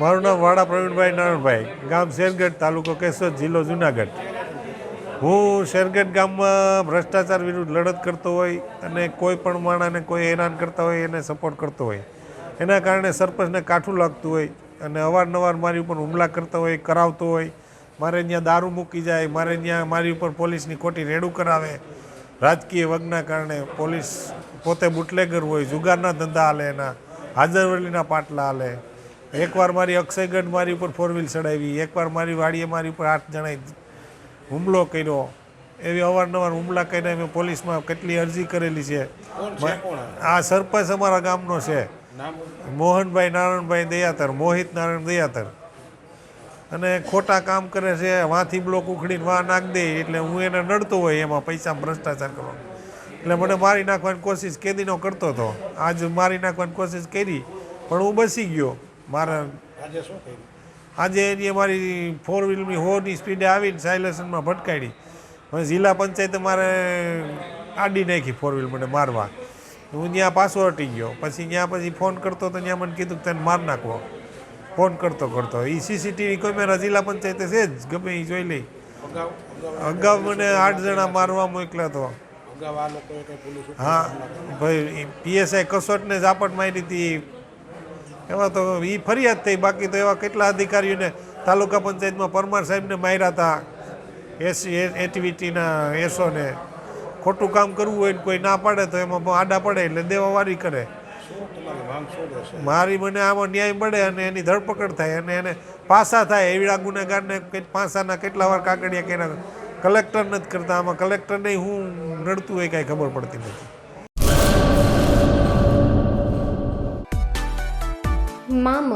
મારું નામ વાડા પ્રવીણભાઈ નારણભાઈ ગામ શેરગઢ, તાલુકો કેશોદ, જિલ્લો જુનાગઢ. હું શેરગઢ ગામમાં ભ્રષ્ટાચાર વિરુદ્ધ લડત કરતો હોય અને કોઈ પણ માણસને કોઈ હેરાન કરતા હોય, એને સપોર્ટ કરતો હોય. એના કારણે સરપંચને કાઠું લાગતું હોય અને અવારનવાર મારી ઉપર હુમલા કરતા હોય, કરાવતો હોય. મારે ત્યાં દારૂ મૂકી જાય, મારે ત્યાં મારી ઉપર પોલીસની ખોટી રેડું કરાવે. રાજકીય વગના કારણે પોલીસ પોતે બુટલેગર હોય, જુગારના ધંધા હાલે એના, હાજરવલીના પાટલા હાલે. એકવાર મારી અક્ષયગઢ મારી ઉપર ફોર વ્હીલ ચડાવી એકવાર મારી વાડીએ મારી ઉપર આઠ જણાએ હુમલો કર્યો. એવી અવારનવાર હુમલા કરીને મેં પોલીસમાં કેટલી અરજી કરેલી છે. આ સરપંચ અમારા ગામનો છે. મોહનભાઈ નારાયણભાઈ દયાતર મોહિત નારાયણ દયાતર. અને ખોટા કામ કરે છે વાંથી બ્લોક ઉખડીને વાં નાખ દે એટલે હું એને નડતો હોય એમાં પૈસા ભ્રષ્ટાચાર કરવાનો. એટલે મને મારી નાખવાની કોશિશ કેદીનો કરતો હતો. આજ મારી નાખવાની કોશિશ કરી પણ હું બસી ગયો. મારા આજે શું કર્યું? આજે એની મારી ફોર વ્હીલની હોની સ્પીડે આવીને સાયલેશનમાં ભટકાડી હવે જિલ્લા પંચાયતે મારે આડી નાખી ફોર વ્હીલ મને મારવા. હું ત્યાં પાછો હટી ગયો. પછી ત્યાં પછી ફોન કરતો તો ત્યાં મને કીધું કે તને માર નાખવો. ફોન કરતો કરતો. એ સીસીટીવી કેમેરા જિલ્લા પંચાયતે છે જ ગમે એ જોઈ લઈ અગાઉ મને આઠ જણા મારવા મોકલ્યા ઉપર હા ભાઈ પીએસઆઈ કસોટને ઝાપટ મારી હતી. એમાં તો એ ફરિયાદ થઈ. બાકી તો એવા કેટલા અધિકારીઓને તાલુકા પંચાયતમાં પરમાર સાહેબને માર્યા હતા એસી એટીવીટીના એસોને. ખોટું કામ કરવું હોય કોઈ ના પાડે તો એમાં આડા પડે એટલે દેવાવારી કરે. મારી મને આમાં ન્યાય મળે અને એની ધરપકડ થાય અને એને પાસા થાય. એવડા ગુનેગારને પાસાના કેટલા વાર કાકડિયા કર્યા. કલેક્ટર નથી કરતા. આમાં કલેક્ટરને હું નડતું હોય કાંઈ ખબર પડતી નથી.